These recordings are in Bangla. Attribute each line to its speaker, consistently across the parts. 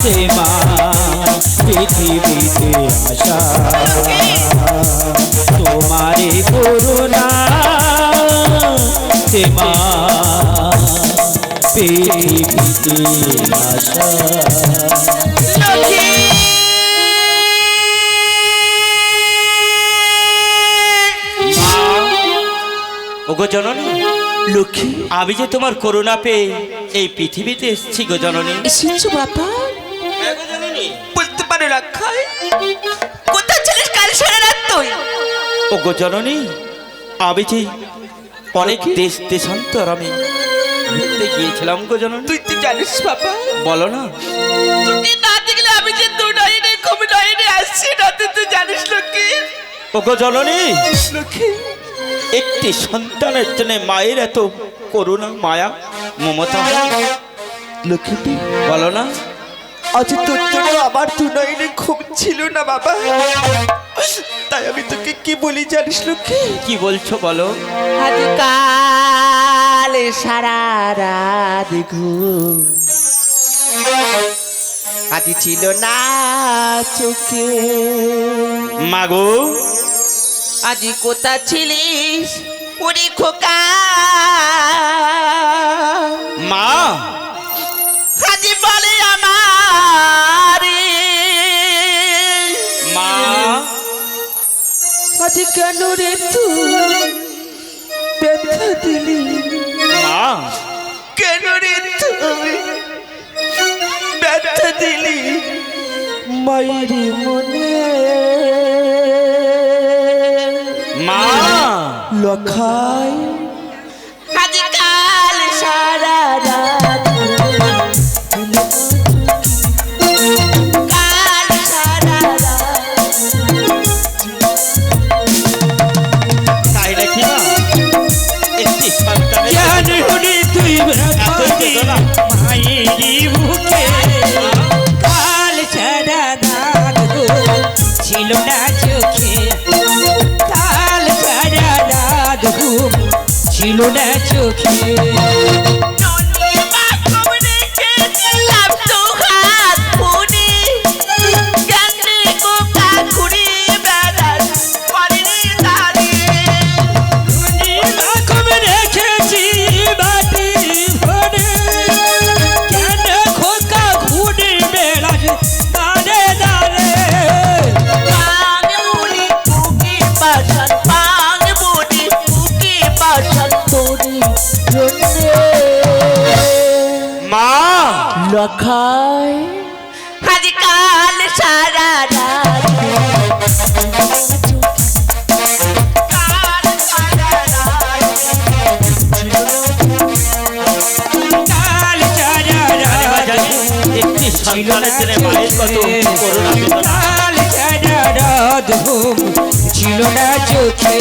Speaker 1: মা পৃথিবীতে আসা তোমারে করুণা সে মা পৃথিবীতে আসা
Speaker 2: ওগো জননী
Speaker 3: লক্ষ্মী।
Speaker 2: আমি যে তোমার করুণা পেয়ে এই পৃথিবীতে এসেছি গো জননী।
Speaker 3: এসেছ বাবা। বলতে পারো রাখাই কোথায় ছিলিস কাল সারা রাত তুই?
Speaker 2: ওগো জননী আমি যে অনেক দেশ দেশান্তর আমি ঘুরতে গিয়েছিলাম গো জননী।
Speaker 3: তুই তো জানিস বাবা।
Speaker 2: বলো না।
Speaker 3: তুই না দেখলে আমি যে দু নয়নে কবি নয়নে আসছি না তুই তো জানিস লক্ষ্মী
Speaker 2: জননী
Speaker 3: লক্ষ্মী
Speaker 2: একটি সন্তানের জন্য মায়ের এত করুণা মায়া মমতা। হয়।
Speaker 3: লক্ষ্মী
Speaker 2: বলো না।
Speaker 3: আজ তোর জন্য আমার দু নয়নে ঘুম ছিল না বাবা। তাই আমি তোকে কি বলি জানিস লক্ষ্মী?
Speaker 2: কি বলছো বলো?
Speaker 3: আজকাল সারা রাত ঘুম। আজ ছিল না চোখে।
Speaker 2: মাগো
Speaker 3: আজ কোথা ছিলিস? উড়ি খোকা।
Speaker 2: মা?
Speaker 3: আজ কেন রে তুই ব্যথা দিলি।
Speaker 2: মা
Speaker 3: কেন রে তুই ব্যথা দিলি। মায়ের মনে।
Speaker 2: মা।
Speaker 3: লখাই
Speaker 1: ছিল না চোখে।
Speaker 2: সন্তানের জন্য মায়ের কত
Speaker 1: চোখে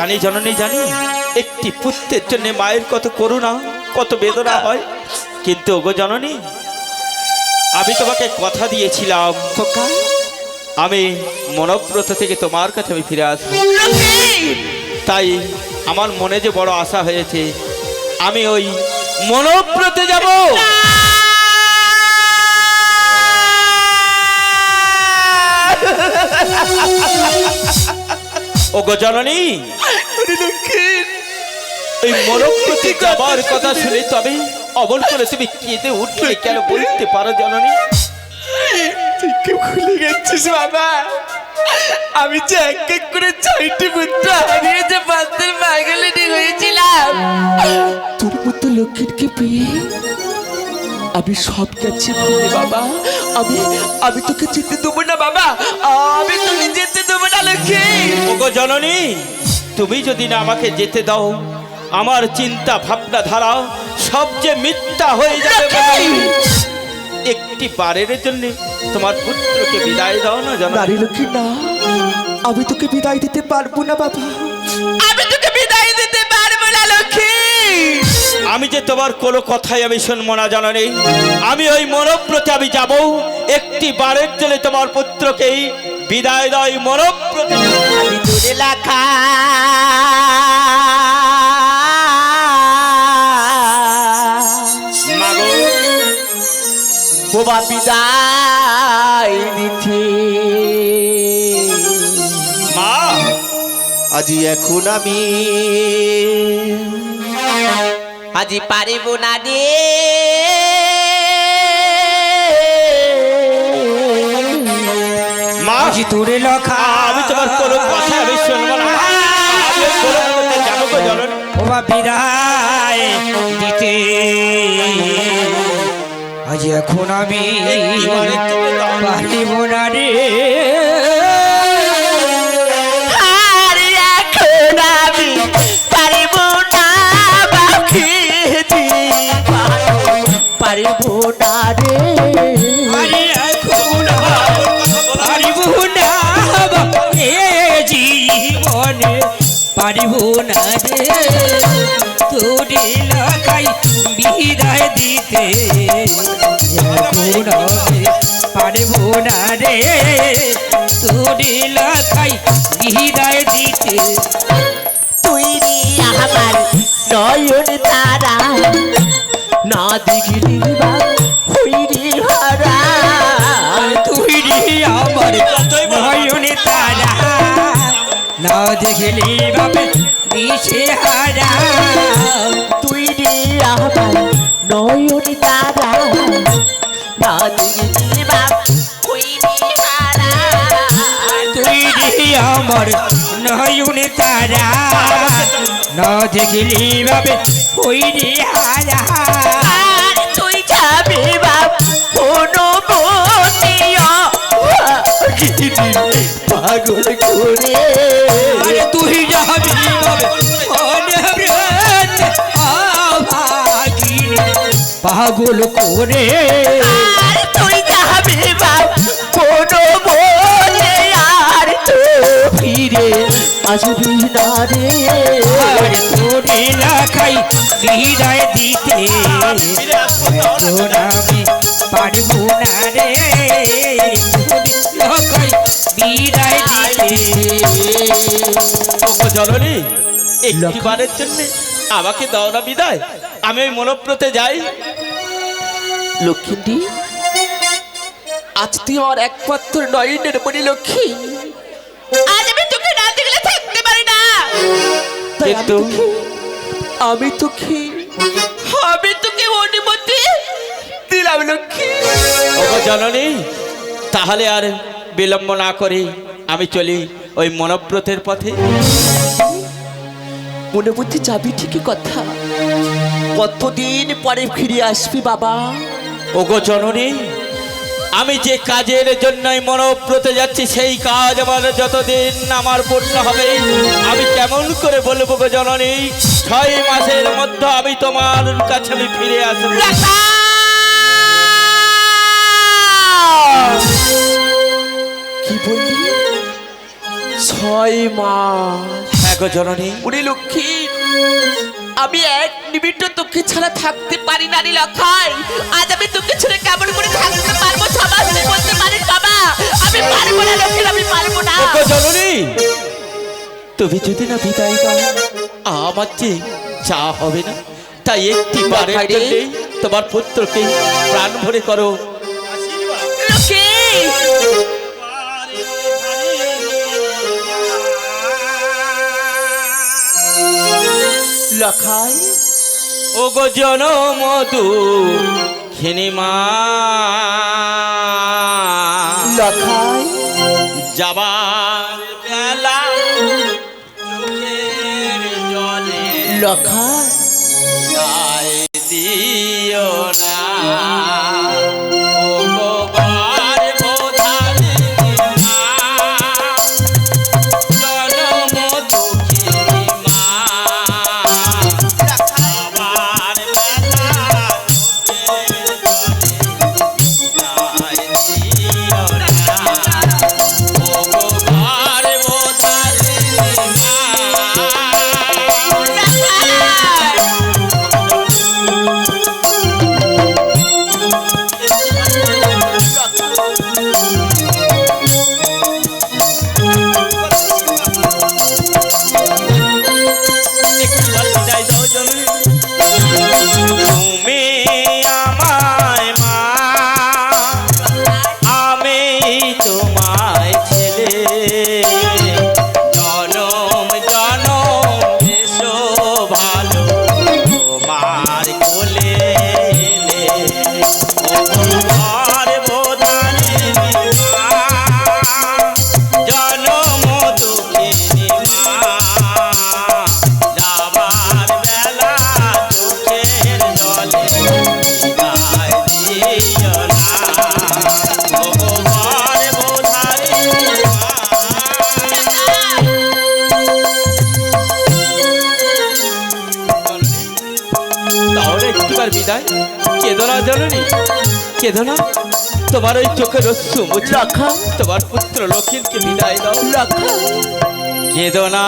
Speaker 2: জানি জননী জানি। একটি পুত্রের জন্য মায়ের কত করুণা কত বেদনা হয়। কিন্তু ওগো জননী আমি তোমাকে কথা দিয়েছিলাম। খোকা। আমি মনব্রত থেকে তোমার কাছে আমি ফিরে আসব তাই আমার মনে যে বড় আশা হয়েছে আমি ওই মনব্রতে যাব। ও ওগো এই মনব্রতে যাবার কথা শুনে তবে অমন করে তুমি কেঁদে উঠলে কেন বলতে পারো জননী?
Speaker 3: তুই খুলে গেছিস বাবা। আমি যে এক এক করে ছয়টি পুত্র হারিয়ে যে বাস্তের পাগলিটি হয়েছিলাম। তোর মতো লক্ষ্মীকে পেয়ে আমি সব গেছি ভুলে বাবা। আমি আমি তোকে যেতে দেবো না বাবা। আমি তোকে যেতে দেবো না লক্ষ্মী।
Speaker 2: ওগো জননী তুমি যদি না আমাকে যেতে দাও আমার চিন্তা ভাবনা ধারা সব যে মিথ্যা হয়ে যাবে একটি বারের জন্য তোমার পুত্রকে বিদায় দাও না জানো?
Speaker 3: নারী লক্ষ্মী না। আমি তোকে বিদায় দিতে পারব না বাবা। আমি তোকে বিদায় দিতে
Speaker 2: আমি যে তোমার কোনো কথাই আমি শুনব না জানো নেই আমি ওই মনব্রতে আমি যাব একটি বারের জন্য তোমার পুত্রকেই বিদায় এই মনব্রতে
Speaker 3: লেখা বোবা বিদায় দিতে
Speaker 2: মা!
Speaker 3: আজি এখন আমি আজি পারিব না রে।
Speaker 2: মা।
Speaker 1: তোরে লখা।
Speaker 2: আমি তোমার কোনো কথা আমি শুনব না। আমি জননী
Speaker 1: ওবা বিদায় দিতে। আজ এখন আমি পারিব না রে।
Speaker 3: পারিব না রে।
Speaker 1: তোরে লাগাই বিদায় দিতে। পারিব না রে। তোরে লাগাই বিদায় দিতে।
Speaker 3: তুই রে আমার নয়ন তারা, না দেখলি বা হইরি হারা
Speaker 1: তুই রে আমার নয়নে তারা। না দেখলি বাবে দিশে হারা
Speaker 3: তুই রে আমার নয়ন তারা। না দেখলি
Speaker 1: তুই রে আমার ওই রে হারা।
Speaker 3: পাগল করে?
Speaker 1: তুই যাবি পাগল করে
Speaker 3: আর তুই যাবি কোনো আর তো ফিরে আসবি না রে।
Speaker 1: আর তোরে লাখাই বিদায় দিতে। আমি পারব না রে। লাখাই বিদায় দিতে
Speaker 2: ওগো জননী একটি বারের জন্য আমাকে দাও না বিদায়। আমি ওই মনব্রতে যাই।
Speaker 3: লক্ষ্মী আজ তুই আমার একমাত্র নয়নের মনি লক্ষ্মী। আজ আমি তোকে না দেখলে থাকতে পারি না। তাই আমি
Speaker 2: কিন্তু
Speaker 3: তোকে- আমি তোকে আমি তোকে অনুমতি দিলাম লক্ষ্মী।
Speaker 2: জননী তাহলে আর বিলম্ব না করে আমি চলি ওই মনব্রতের পথে।
Speaker 3: মনে মধ্যে যাবি ঠিকই কথা। কতদিন পরে ফিরে আসবি বাবা?
Speaker 2: ওগো জননী আমি যে কাজের জন্যই মনব্রতে যাচ্ছি সেই কাজ আমার যতদিন আমার পূর্ণ হবে আমি কেমন করে বলব গো জননী? ছয় মাসের মধ্যে আমি তোমার কাছে আমি ফিরে আসব।
Speaker 3: কি বললি? ছয় মাস।
Speaker 2: হ্যাঁ গো জননী।
Speaker 3: উনি লক্ষ্মী আমি এক নিমিত্ত তোকে ছাড়া থাকতে পারি না রে লক্ষাই আজ আমি তোকে ছেড়ে কেমন করে থাকতে পারব সমাজ বলতে পারিস বাবা আমি পারব না লক্ষ্মী আমি পারব না।
Speaker 2: ওগো জননী তুমি যদি না বিদায় দাও আমার যে চা হবে না তাই একটি বারের। জন্যে তোমার পুত্রকে প্রাণ ভরে করো।
Speaker 3: লখাই?
Speaker 2: ও গো জন মধু খিনিমা। লখাই? যাবার বেলা গায়ে দিও না। কেদো না তোমার ওই চোখের অশ্রু মুছে।
Speaker 3: লক্ষণ
Speaker 2: তোমার পুত্র লক্ষ্মীকে বিদায় দাও।
Speaker 3: লক্ষণ
Speaker 2: কেদো না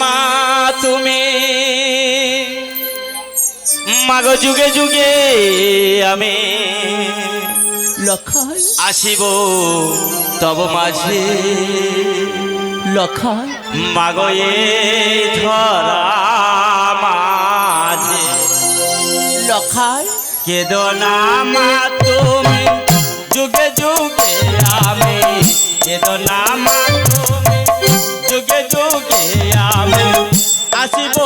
Speaker 2: মা তুমি। মাগো যুগে যুগে আমি আসিব তব মাঝে।
Speaker 3: লক্ষণ
Speaker 2: মাগো এ ধরা মাঝে।
Speaker 3: লক্ষণ
Speaker 2: কেদো না মা তুমি যুগে যুগে আমি কেদো না তুমি যুগে যুগে আমি আসিব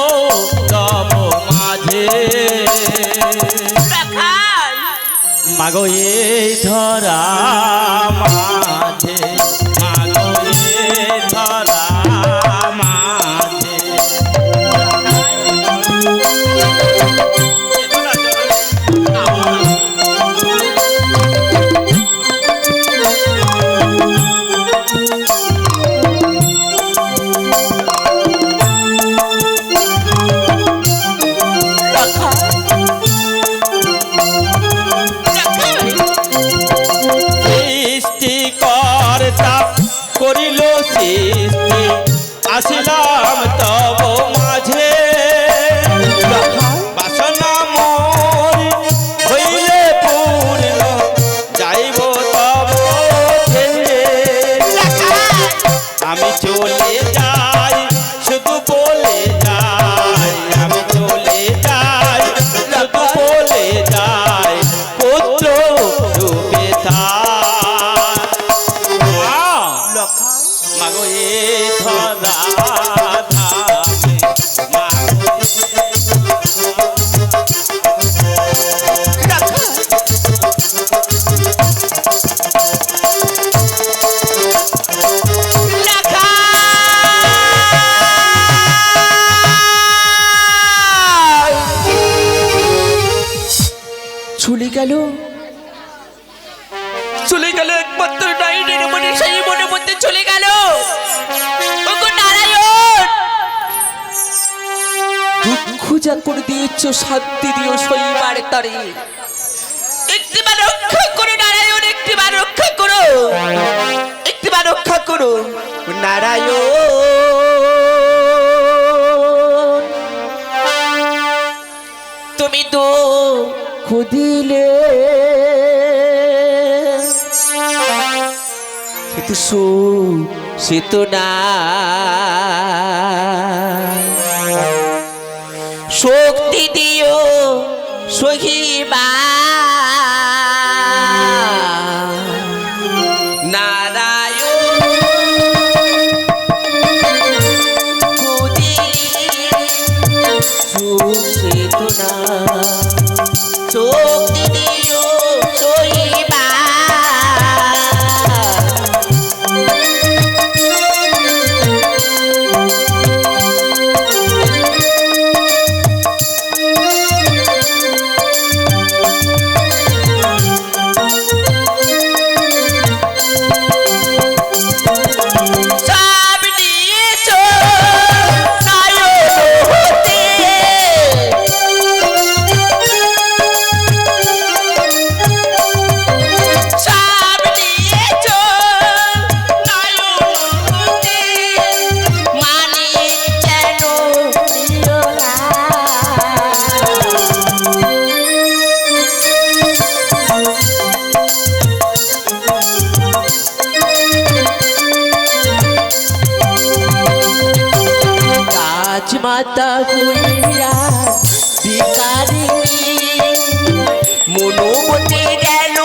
Speaker 2: তব মাঝে। মাগো এই ধরা মাঝে। চলে
Speaker 3: গেল একমাত্র ডাইনের মনে সেই মনে মধ্যে চলে গেল। দুঃখ যা করে দিয়েছ, শান্তি দিও শৈবার তরে। একটিবার রক্ষা করো নারায়ণ, একটিবার রক্ষা করো। একটিবার রক্ষা করো, নারায়ণ। তুমি তো খুদিলে। সে তো সু তো শক্তি দিও সহিবা রাজমাতা হইয়া ভিখারি। মনোমতে গেল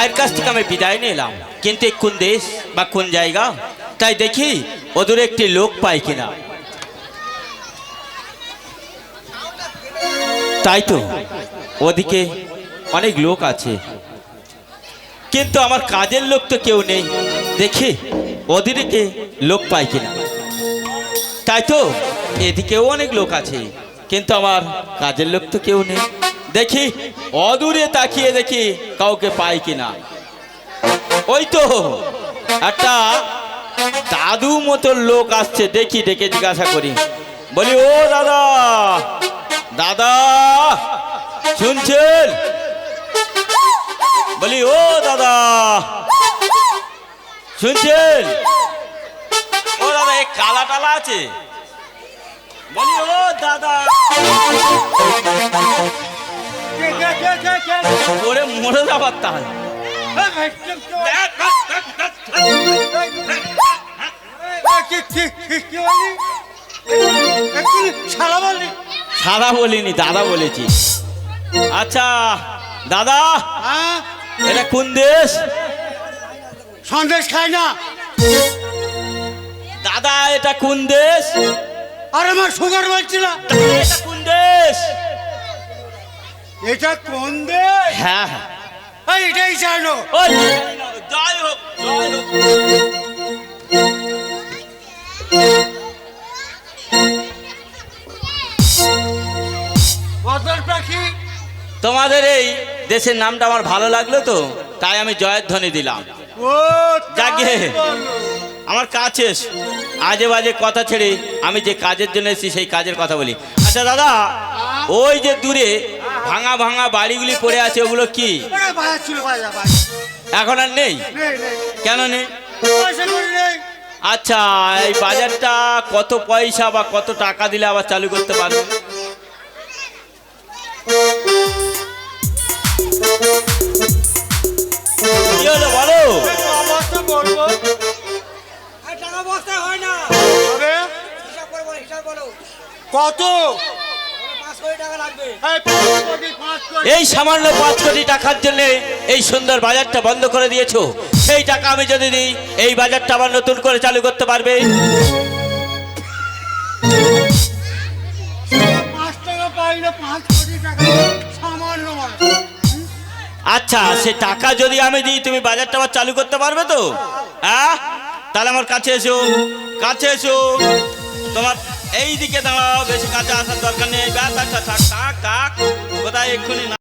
Speaker 2: মায়ের কাছ থেকে আমি বিদায় নিলাম। কিন্তু কোন দেশ বা কোন জায়গা? তাই দেখি ওদের একটি লোক পাই কিনা। তাই তো, ওদিকে অনেক লোক আছে। কিন্তু আমার কাজের লোক তো কেউ নেই। দেখি ওদিকে লোক পাই কিনা। তাই তো, এদিকেও অনেক লোক আছে। কিন্তু আমার কাজের লোক তো কেউ নেই। দেখি, অদূরে তাকিয়ে দেখি কাউকে পাই কিনা। ওই তো, একটা দাদু মতো লোক আসছে, দেখি, ডেকে জিজ্ঞাসা করি। বলি, ও দাদা দাদা, শুনছেন? বলি, ও দাদা, শুনছেন? ও দাদা, এই কালা টালা আছে। বলি, ও দাদা। ওরে মরে যাবার তাই সাদা বলিনি দাদা বলেছি। আচ্ছা দাদা এটা কোন দেশ?
Speaker 4: সন্দেশ খায় না।
Speaker 2: দাদা এটা কোন দেশ?
Speaker 4: আর আমার সুগার বলছিল।
Speaker 2: এটা কোন দেশ?
Speaker 4: এটা কোন দেশ?
Speaker 2: হ্যাঁ। হ্যাঁ
Speaker 4: এটাই জানো।
Speaker 2: হোক
Speaker 4: পাখি।
Speaker 2: তোমাদের এই দেশের নামটা আমার ভালো লাগল তো তাই আমি জয়ের ধ্বনি দিলাম। আমার কাজ শেষ। আজে বাজে কথা ছেড়ে আমি যে কাজের জন্য এসেছি সেই কাজের কথা বলি। আচ্ছা দাদা ওই যে দূরে ভাঙা ভাঙা বাড়িগুলি পড়ে আছে, ওগুলো কি? এখন আর নেই? কেন নেই? আচ্ছা এই বাজারটা কত পয়সা বা কত টাকা দিলে আবার চালু করতে পারবে? বলো?
Speaker 4: কত
Speaker 1: পাঁচ কোটি টাকা লাগবে
Speaker 4: এই
Speaker 2: সামান্য পাঁচ কোটি টাকার জন্য এই সুন্দর বাজারটা বন্ধ করে দিয়েছ। সেই টাকা আমি যদি দিই এই বাজারটা আবার নতুন করে চালু করতে পারবে? আচ্ছা সে টাকা যদি আমি দিই তুমি বাজারটা আবার চালু করতে পারবে তো? হ্যাঁ? তাহলে আমার কাছে এসো কাছে এসো। তোমার এই দিকে দাঁড়াও, বেশি কাছে আসার দরকার নেই। ব্যাস আচ্ছা থাক থাক থাক। কোথায় এক্ষুনি না